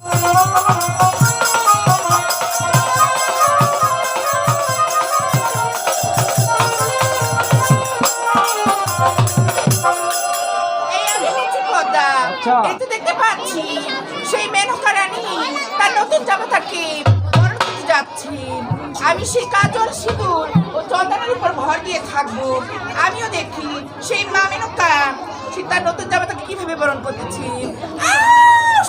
এই আচ্ছা। দেখতে পাচ্ছি। সেই মেনকা রানী তার নতুন জামাতাকে বরণ যাচ্ছি। আমি সেই কাজল সিঁদুর ও চন্দনের উপর ভর দিয়ে থাকব। আমিও দেখি সেই মা মেনকা সে তার নতুন জামাতাকে কীভাবে বরণ করতেছি। আরে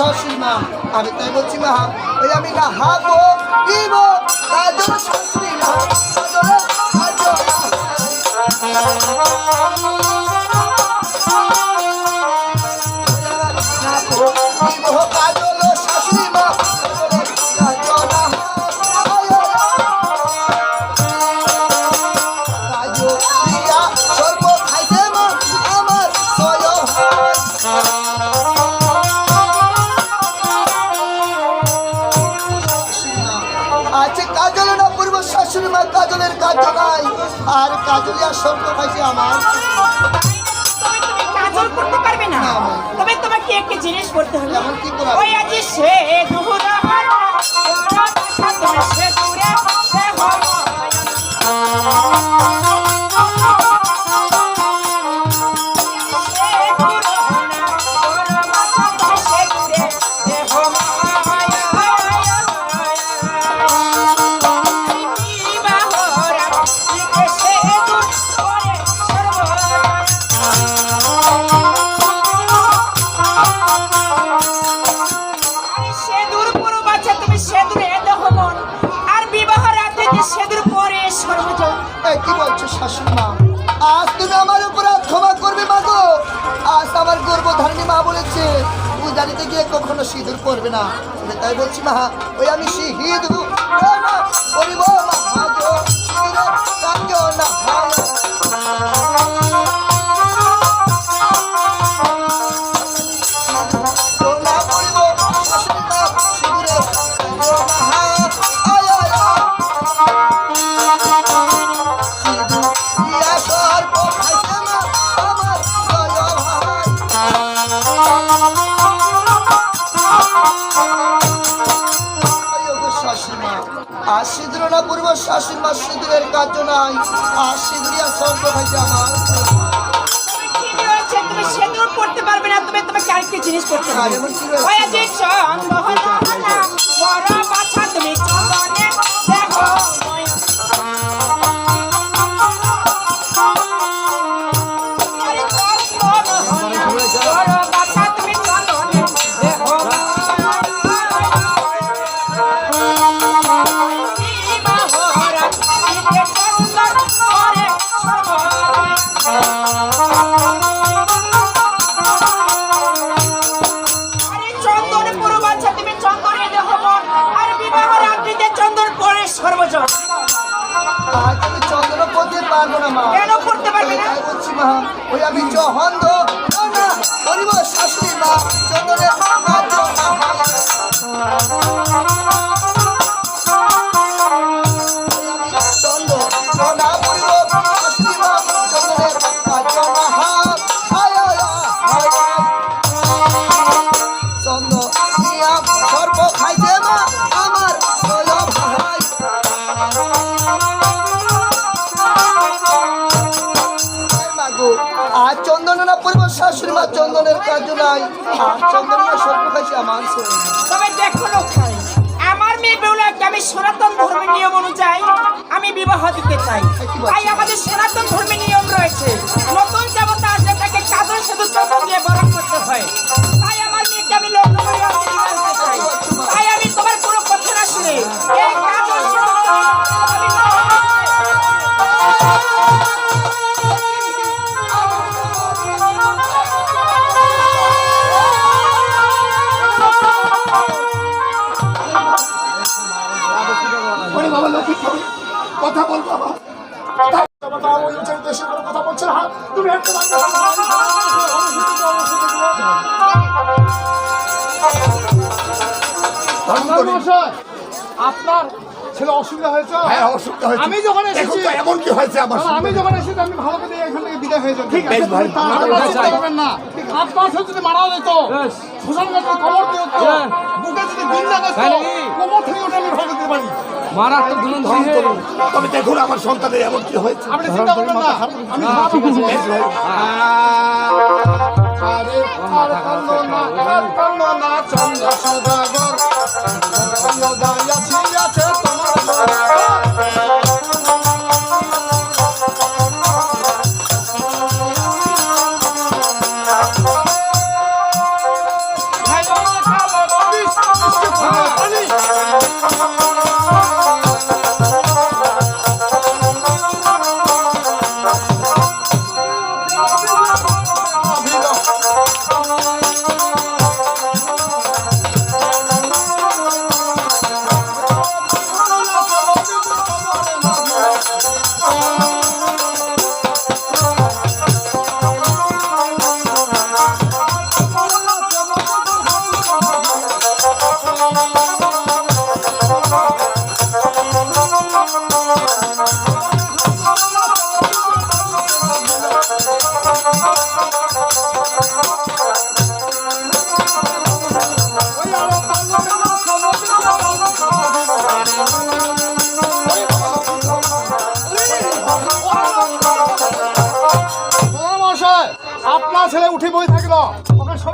শাশুড়ি মা আমি তাই বলছি মা ওই আমি না হাবো দিব তার কাজলিয়া সর্ব খাইছে আমার। তবে করতে পারবে না। না, তবে তোমাকে একটি জিনিস করতে হবে? ওই আজ সে দুহুরা সে দূরে সেদুর পুরো বাচ্চা তুমি সেদুর এত হমন আর বিবাহ রাতে যে সেদুর পরে সর্বজন কি বলছো শাশুড়ি মা? আজ তুমি আমার উপর ক্ষমা করবে মা গো। আজ আমার গর্ভধারিণী মা বলেছে, পূজারিতে গিয়ে কখনো সিঁদুর করবে না। তাই বলছি, মা, ওই আমি সিঁদুর করিব কাঁদিও না। পূর্ব শাশুমা সিঁদুরের কাজ নাই আর সিঁদুরিয়া সর্ব খাইছে আমার তুমি সেদুর পড়তে পারবে না তুমি তোমাকে আরেকটি জিনিস করতে হবে। তবে দেখো আমার মেয়ে বেউলাকে আমি সনাতন ধর্মের নিয়ম অনুযায়ী আমি বিবাহ দিতে চাই। তাই আমাদের সনাতন ধর্মের নিয়ম রয়েছে। নতুন দেবতা আসলে তাকে চাদর শুধু চোখ দিয়ে বরণ করতে হয়। কথা বল বাবা। বাবা ওই উচ্চারিত এসে কোনো কথা বলছে না তুমি একটা আপনার ছেলে অসুবিধা হয়েছে? হ্যাঁ অসুবিধা হয়েছে। আমি যখন এসেছি এমন কি হয়েছে আমার আমি যখন এসেছি আমি ভালো করে এখান থেকে বিদায় হয়ে যাব ঠিক ভাই। করবেন না। যদি মারা যেত ঘাটে কবর দিয়ে বুকে যদি দিন কবর থেকে ওঠে আমি ভালো দিতে পারি। মারাত্মক দুলন করুন। তবে দেখুন আমার সন্তানের এমন কি হয়েছে? আপনি চিন্তা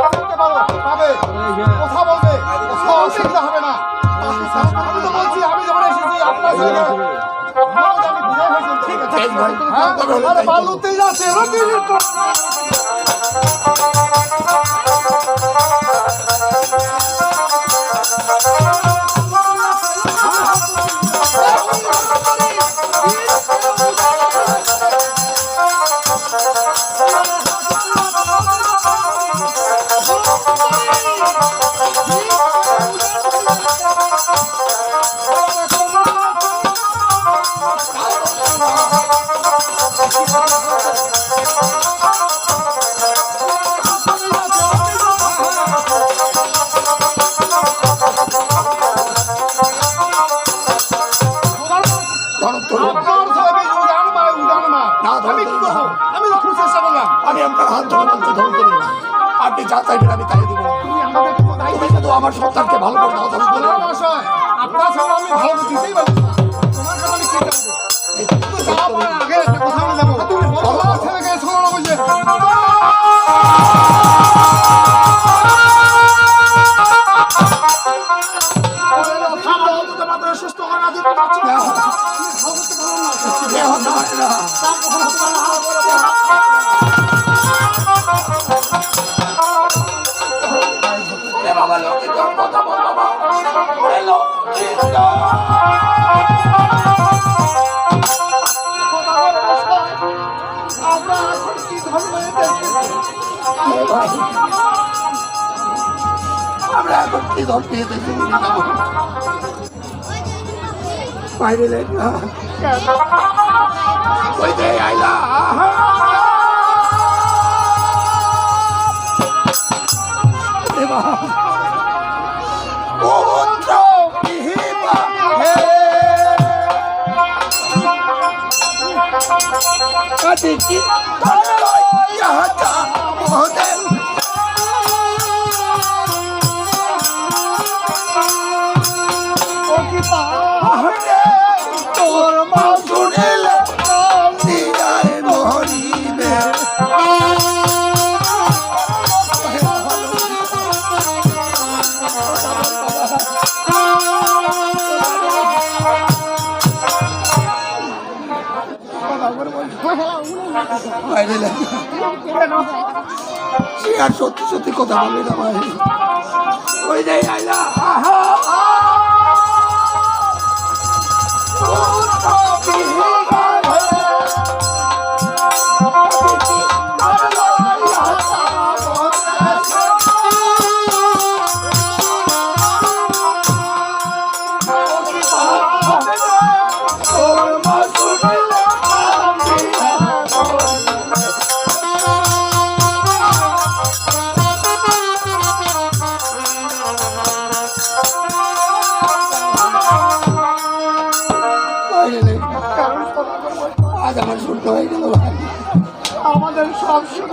সবাই দেখতে পারো পাবে কথা বলবে কোনো অসুবিধা হবে না আমি তো বলছি আমি যখন এসেছি আপনার আমি কি ধরো, করবো আমি তো খুব চেষ্টা করলাম আমি আপনার হাত ধরে বলছি ধন করুন আপনি যা চাইবেন আমি তাই দেবো তুমি শুধু আমার সন্তানকে ভালো করে দাও আপনার আমি ভালো দিতেই পারব না। তোমার আমি কি? আমরা এখন কি ধর পেয়ে দেখি বাইরে লেখ না ওই যে আইলা আদি কি ধন্যবাদ ইহাটা মহোদয় বাইরে সে আর সত্যি সত্যি কথা বলবে না ভাই। ওই যে আইলা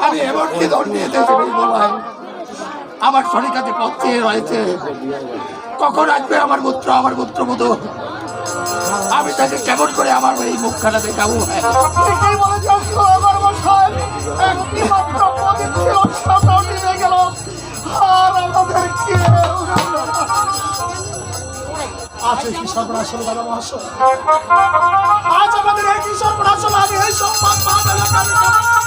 আমি এমন কি ধর নিয়ে দেখে ভাই আমার শরীর কাছে পথ চেয়ে রয়েছে। কখন আসবে আমার পুত্র আমার পুত্র মতো আমি তাকে কেমন করে আমার এই মুখখানা দেখাবো? আজ আমাদের এই কি সর্বনাশ হলো আমি এই সংবাদ পাওয়া শেষ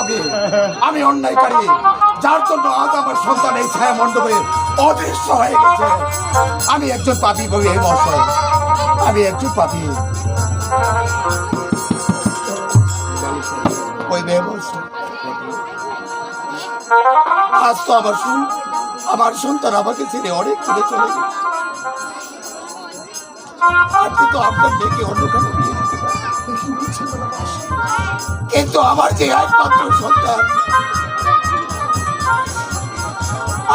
আমি মহাপাপী আমি অন্যায়কারী। যার জন্য আজ আমার সন্তান এই ছায়া মণ্ডপে অদৃশ্য হয়ে গেছে। আমি একজন পাপী বলি এই মহাশয়। আমি একজন পাপী। ওই মেয়ে বলছে, আজ তো আমার শুন আমার সন্তান আমাকে ছেড়ে অনেক দূরে চলে গেছে। আপনি তো আপনার মেয়েকে অন্য। কিন্তু আমার যে একমাত্র সন্তান,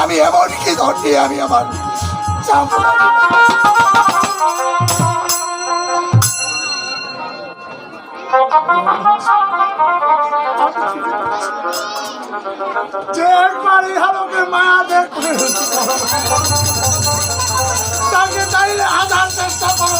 আমি এমন কি ধর আমি আমার মায়া দেখবে তাকে চাইলে হাজার চেষ্টা করো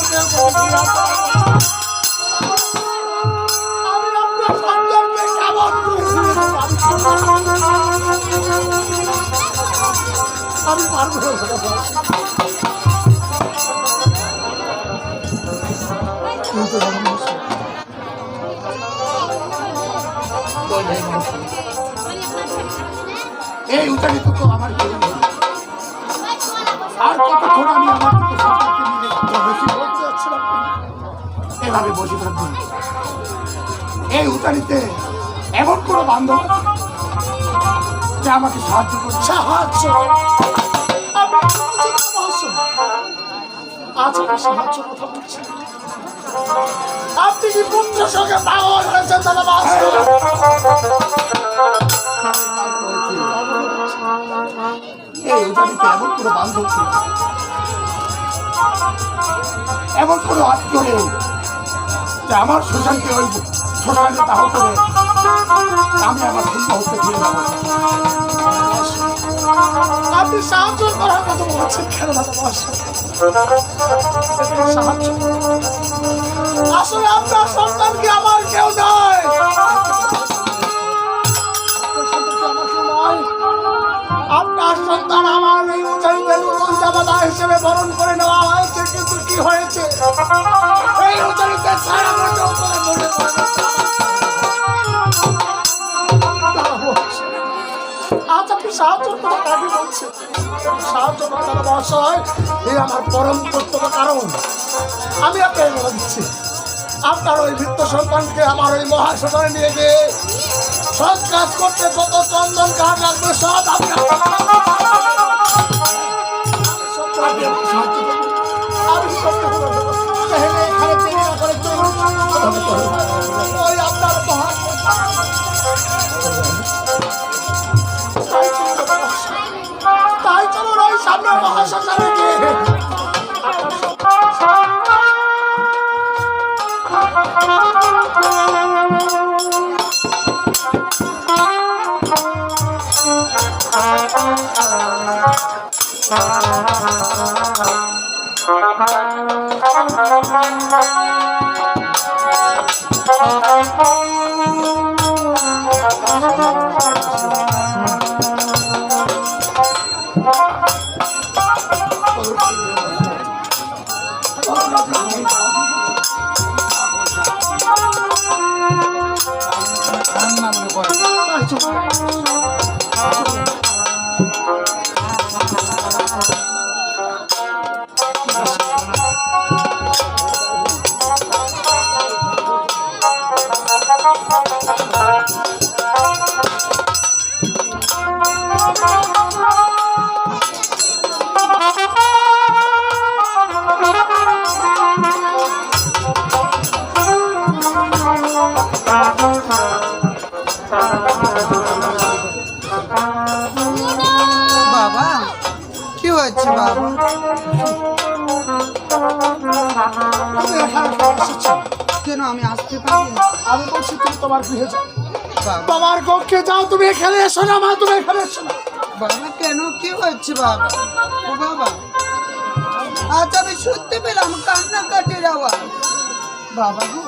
এই উচারিত তো আমার আর কতক্ষণ আমি আমার এভাবে বসে এই উচারিতে এমন কোনো বান্ধব আছে? যে আমাকে সাহায্য করছে। সাহায্য? আপনি কি পুত্র সঙ্গে হয়েছেন এই উচারিতে এমন কোনো এমন কোনো আত্মীয় নেই যে আমার শ্মশানকে ওই শ্মশানে দাহ করে আমি আমার শূন্য হতে ফিরে যাব। আপনি সাহায্য করার কথা বলছেন কেন সাহায্য আসলে আপনার সন্তান কি আমার কেউ নয়? আপনার সন্তান আমার এই উঁচাইতে নতুন হিসেবে বরণ করে নেওয়া হয়েছে, কিন্তু কি হয়েছে? এই ছায়া মণ্ডল করে মনে আপনি সাহায্য মহাশয় এই আমার কর্তব্য কারণ। আমি আপনাকে আপনার ওই সন্তানকে আমার ওই নিয়ে গিয়ে কাজ করতে কত চন্দন কাঠ লাগবে সব আপনি আমি সব আপনি আমাকে সাহায্য করুন আমি সব করব। তাহলে এখানে দেরি করে ওই আপনার মহা তাই চলুন ওই সামনে মহাশ্মশানে গিয়ে বাবা কেন আমি আসতে পারি আমি বলছি তুমি তোমার গৃহে যাও। তোমার কক্ষে যাও তুমি এখানে এসো না মা তুমি এখানে এসো না। বাবা কেন? কি হয়েছে বাবা? ও বাবা। আজ আমি শুনতে পেলাম কান্নাকাটির আওয়াজ। বাবা গো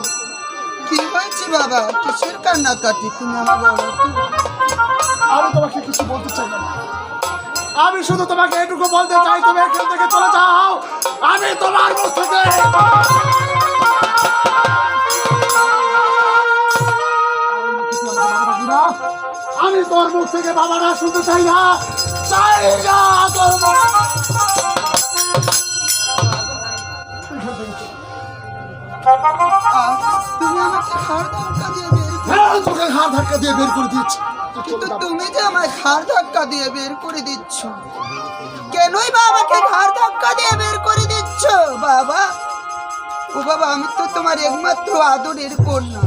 কি হয়েছে বাবা? কিসের কান্নাকাটি? তুমি আমার বলো? আমি তোমাকে কিছু বলতে চাই না। আমি শুধু তোমাকে এটুকু বলতে চাই তুমি এখান থেকে চলে যাও। আমি তোমার মুখ থেকে আমি তোর মুখ থেকে বাবারা শুনতে চাই না। চাই না তোর তুমি আমাকে ধাক্কা দিয়ে বের করে- হ্যাঁ, তোকে হাত ধাক্কা দিয়ে বের করে কিন্তু তুমি যে আমায় ঘাড় ধাক্কা দিয়ে বের করে দিচ্ছ কেনই বা আমাকে ঘাড় ধাক্কা দিয়ে বের করে দিচ্ছ বাবা? ও বাবা আমি তো তোমার একমাত্র আদরের কন্যা।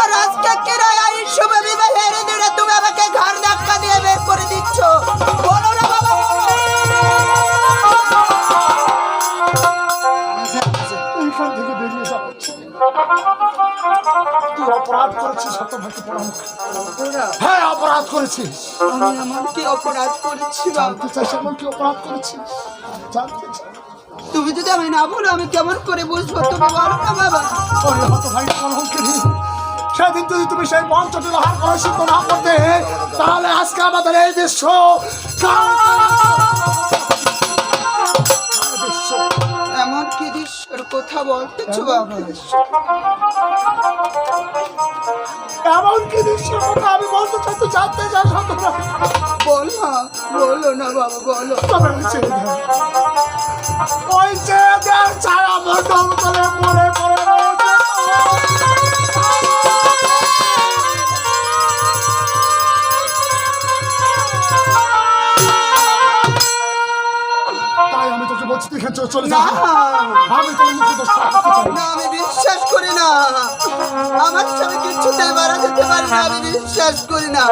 আর আজকে কেরা এই শুভ বিবাহের দিনে তুমি আমাকে ঘাড় ধাক্কা দিয়ে বের করে দিচ্ছ। বলো না বাবা। বলো। থেকে বেরিয়ে যাও। তুই অপরাধ করেছিস শতভাগে প্রণাম হ্যাঁ অপরাধ করেছিস। আমি এমন কি অপরাধ করেছি জানতে কি অপরাধ করেছিস? জানতে চাই তুমি যদি আমি না বলো আমি কেমন করে বুঝব? তুমি বলো না বাবা। ওরে হত ভাই কলঙ্কিনী সেদিন যদি তুমি সেই মঞ্চটি লোহার করে সিদ্ধ না করতে তাহলে আজকে আমাদের এই এমন কি দৃশ্যের কথা বলতেছো বাবা? এমন কি দৃশ্যের কথা আমি বলতে চাই জানতে চাই বল না বলো না বাবা বলো। তবে ওই ছায়া মন্ডল করে এখানে চলে- চলে যা আমি না। আমি বিশ্বাস করি না। আমার স্বামী কিছুতেই মারা যেতে পারে না আমি বিশ্বাস করি না।